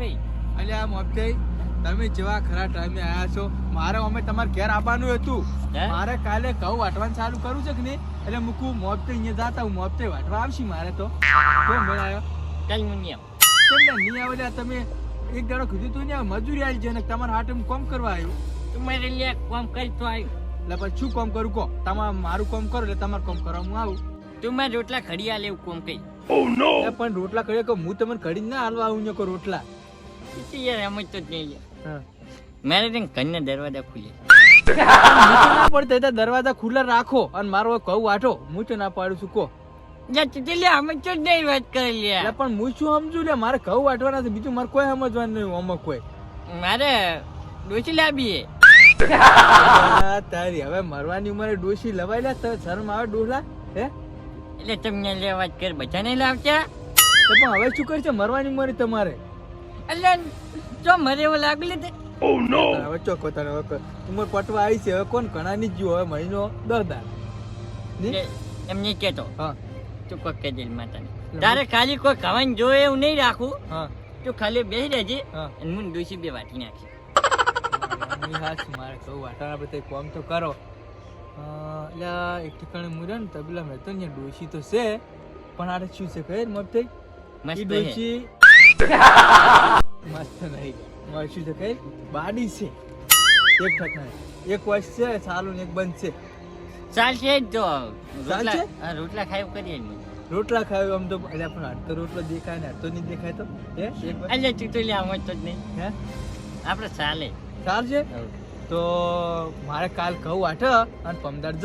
ભાઈ અલ્યા મોબતઈ તમે જેવા ખરા ટાઈમે આયા છો મારે અમે તમારે ઘેર આવવાનું હતું. હે? મારે કાલે ઘઉં વાટવાનું ચાલુ કરું છે કે નહીં? એટલે મૂકું મોબતે અહીંયા જાતા હું મોબતે વાટવા આવશી મારે તો. કેમ મેળાયો કઈ મુનિયમ કેમ ને નહીં આવે તમે? એક દાડો કીધું તું ને મજૂરી આવી છે ને તમારા હાટે હું કોમ કરવા આવ્યું. તમારે મારે લે કોમ કરી તો આવ્યું એટલે પછી શું કોમ કરું કહો? તમારે મારું કોમ કરો એટલે તમારે કોમ કરવા હું આવું. તું મારે રોટલા ખડિયા લેવું કોમ કઈ પણ રોટલા કે હું તમને કઢી ના હાલવા આવું ને કહો રોટલા. ઈ યાર એમ જ તો નહીં યાર મારે તેને ઘરના દરવાજા ખુલે ના પડતા તો દરવાજા ખુલ્લા રાખો અને મારો કહું વાટો. હું તો ના પાડું છું તું તો એટલે પણ હું શું સમજુ? લે મારે કહું વાટવાના છે બીજું મારે કોઈ સમજવાનું નહીં અમુક કોઈ. મારે ડોસી લાવીએ તારી હવે મરવાની ઉંમરે ડોસી લવાય લે તો શરમ આવે ડોલા હે? એટલે તમને લેવા કર બધા નહીં લાવતા તો પણ હવે શું કરશે? મરવાની ઉંમરે તમારે. એટલે જો મરે એવું લાગી લીધે તારે હવે ચોખ્ખો તારે હવે ક- ઉંમર પટવા આવી છે હવે કોણ ઘણા ની જ ગયો હવે મહિનો દસ દાર એટલે એમ નહીં કેતો હા. તું દે માતાને. તારે ખાલી કોઈ ખાવાની જોયે એવું નહીં રાખું હા. તું ખાલી બેસી રહેજે હા. અને હું ડોસી બે વાટી નાખી ની મારે કહું બધા કોમ તો કરો. અ, અલ્યા એક ઠેકાણે મુરે ને તબલા મેં તો તો છે પણ આરે શું છે કહે મત થઈ મસ્ત હે. મસ્ત શું છે કહે બાડી છે. એક ઠેકાણે એક વર્ષ છે સારું ને એક બંધ છે. ચાલશે જ તો. રોટલા? રોટલા ખાઈ કરીએ રોટલા ખાવ આમ તો અલ્યા પણ અડધો રોટલો દેખાય ને અડધો નહીં દેખાય તો. હે? વાર. એટલે લે આમ તો જ નહીં. હે? આપણે ચાલે. ચાલશે? તો મારે કાલ કહું આઠ અને પમદાર જ.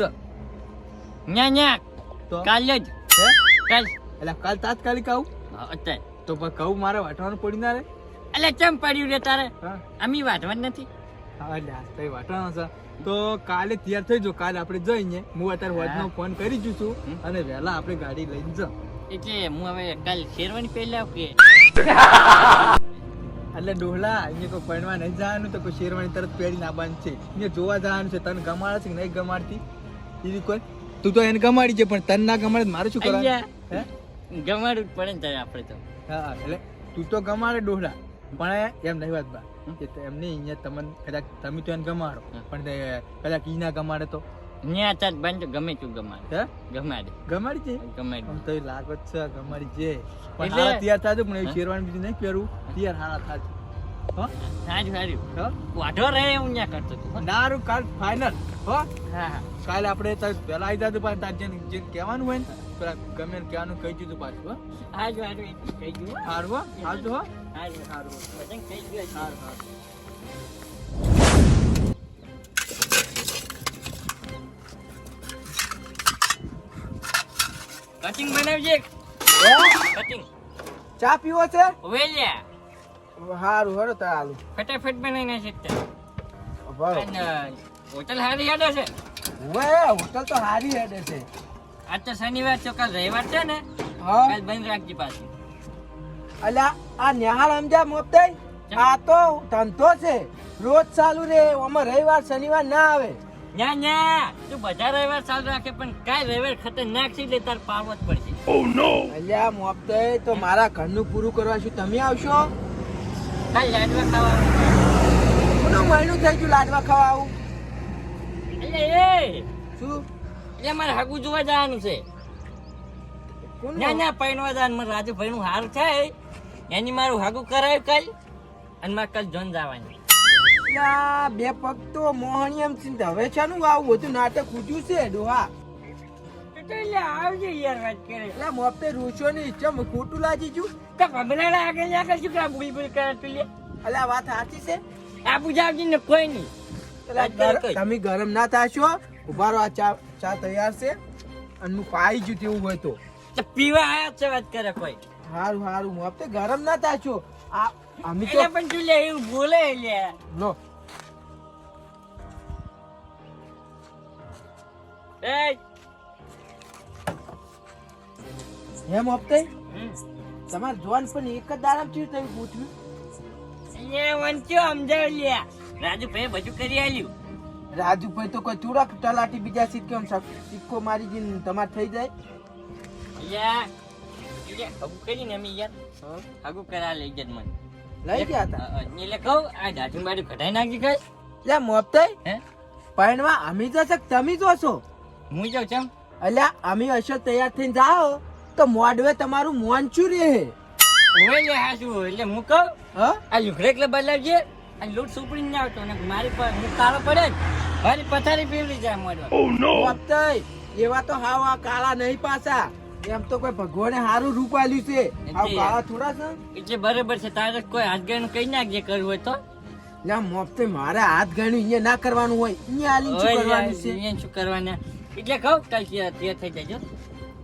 ન્યા ન્યા. તો? કાલ જ. હે? કાલ. એટલે કાલ તાત્કાલિક આવું? અત્યારે. તો પણ કહું મારે વાટવાનું પડી ના રે એટલે ચમ પડ્યું રે તારે? હા? અમી નથી. વાટવાનું છે. તો કાલે તૈયાર થઈ જો કાલે આપણે જઈને હું અત્યારે હોજનો ફોન કરી જઉં છું અને વહેલા આપણે ગાડી લઈને જ. એટલે હું હવે કાલ શેરવાની પહેલા કે? એટલે ડોહલા અહીંયા કોઈ પરણવા નહીં જવાનું તો કોઈ શેરવાની તરત પહેરીને આવવાનું છે. અહીંયા જોવા જવાનું છે તને ગમાડે છે કે નહીં ગમાડતી? એવી કોઈ? તું તો એને ગમાડી છે પણ તને ના ગમાડે મારે શું કરવાનું? ગમાડવું જ પડે ને આપણે તો. હા એટલે તું તો ગમાડે ડોહલા. પણ એમ નહીં વાત બા. કે તો એમ નહીં અહીંયા તમને કદાચ તમે તો એને ગમાડો. પણ કદાચ ઈ ના ગમાડે તો? ન્યા ચાલ બંધ ગમે તું ગમાડે. હે? ગમાડે. ગમાડી છે? ગમાડી તો લાગત છે ગમાડી છે. પણ હા તૈયાર થાજો પણ એ? શેરવાની બીજી નહીં પહેરું. તૈયાર હારા થાજો. હો? સારું સારું. વાઢો રહે હું ન્યા કરતો હતો નારું કાલ ફાઇનલ હો? હા કાલે આપણે પેલા આવી જાતું પણ તાર જે કહેવાનું હોય ને પેલા ગમે કહેવાનું કહી દીધું પાછું હા. હાજુ સારું કહી ગયું હો. હારું હો. આવજો હો. સારું હારું હો. કહી ગયું હશે. હારું હારું. કટિંગ બનાવજે કટિંગ. ચા પીવો છે? વેલ્યા હારું હરો તાર આલુ. ફટાફટ બનાવી નાખે તે. હોટલ હારી હેડે છે. હવે હોટલ તો હારી હેડે છે. આજ તો શનિવાર તો કાલ રવિવાર છે ને હા. કાલ બંધ રાખજે પાછી. અલ્યા આ નિહાળ સમજ્યા મોપતે આ તો ધંધો છે. રોજ ચાલુ રે આમાં રવિવાર શનિવાર ના આવે. ના ના તું બધા રવિવાર ચાલુ રાખે પણ કાલ રવિવાર ખતરનાક છે એટલે તાર પાડવો જ પડશે. અલ્યા મોપતે તો મારા ઘરનું પૂરું કરવા શું તમે આવશો? કાલ લાડવા ખાવાનું કોનું મહિનું થઈ ગયું લાડવા ખાવા આવું? અલ્યા એ! શું? એટલે મારે હાગું જોવા જવાનું છે. ના ના પૈણવા જવાનું. મારે રાજુભાઈ નું હાર થાય. એની મારું હાગું કરાય કાલ અને મારે કાલ જોન જવાની. બે પગ તો મોહણી એમ છે હવે છે નું આવું બધું નાટક ઉજ્યું છે ડોહા. એટલે આવજે યાર વાત કરે. એટલે મોપતે ની ચમ ખોટું લાગી ગયું તો આગળ આગળ શું કામ બુઈ બુઈ કરે તું લે? અલ્યા વાત સાચી છે? આ પૂજાવજી ને કોઈ નહીં. કઈ? તમે ગરમ ના થાશો. ઊભા રહો આ ચા ચા તૈયાર છે. અને હું પાઈ ગયું તેવું હોય તો. પીવા આયા છે વાત કરે કોઈ. હારું હારું મોપતે ગરમ ના થાશો આ અમે તો પણ તું લે એવું બોલે લે. લો. એ હે હમ. તમારે જોન પણ એક જ દારામ થયું તમે પૂછ્યું અહીંયા વંચ્યો સમજાવ લે રાજુભાઈ બધું કરી આલ્યું. રાજુભાઈ તો કોઈ થોડાક તલાટી બીજા સિક્કો સિક્કો મારી જઈને તમારે થઈ જાય. યા અગુ કરી કરીને અમે યાર. હગું કરા લઈ ગયા મને. લઈ ગયા હતા એટલે કહું આ દાઢી મારી કઢાઈ નાખી કઈ લે મોપતઈ હે? પૈણવા અમે જશે તમે જોશો હું જાઉં છું અલ્યા અમે હશો તૈયાર થઈને જાઓ તો મોડવે તમારું મોંચું હે. ઓય લે હાજુ એટલે હું કહું હ? આ લુગડે એટલે બદલાવજે આ લૂટ સુપડી ને આવતો ને મારી પર હું કાળો પડે જ. મારી પથારી પીવડી જાય મોડવા મોપતઈ એવા તો હાવ આ કાળા નહીં પાછા. એમ તો કોઈ ભગવાને સારું રૂપ આલ્યું છે આ કાળા થોડા છે. એટલે બરાબર છે. તારે કોઈ હાથ ગણ કઈ નાખજે કરવું હોય તો? ના મોફતે મારે હાથ ગણ્યું અહીંયા ના કરવાનું હોય. અહીંયા આલી શું કરવાનું છે? અહીંયા શું કરવાના? એટલે કહું કાલ તે થઈ જજો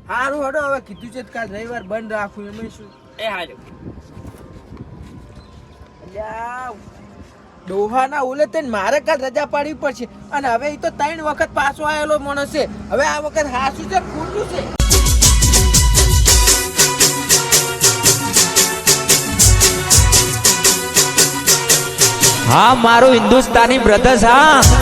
સારું હડો હવે કીધું છે કાલ રવિવાર બંધ રાખું એમ શું. એ હારું. અલ્યા, ડોહાના ઓલે તઈને મારે કાલ રજા પાડવી પડશે. અને હવે એ તો ત્રણ વખત પાછો આવેલો માણસ છે. હવે આ વખત હાસું છે ખોટું છે. હા, મારું હિન્દુસ્તાની બ્રધર્સ હા.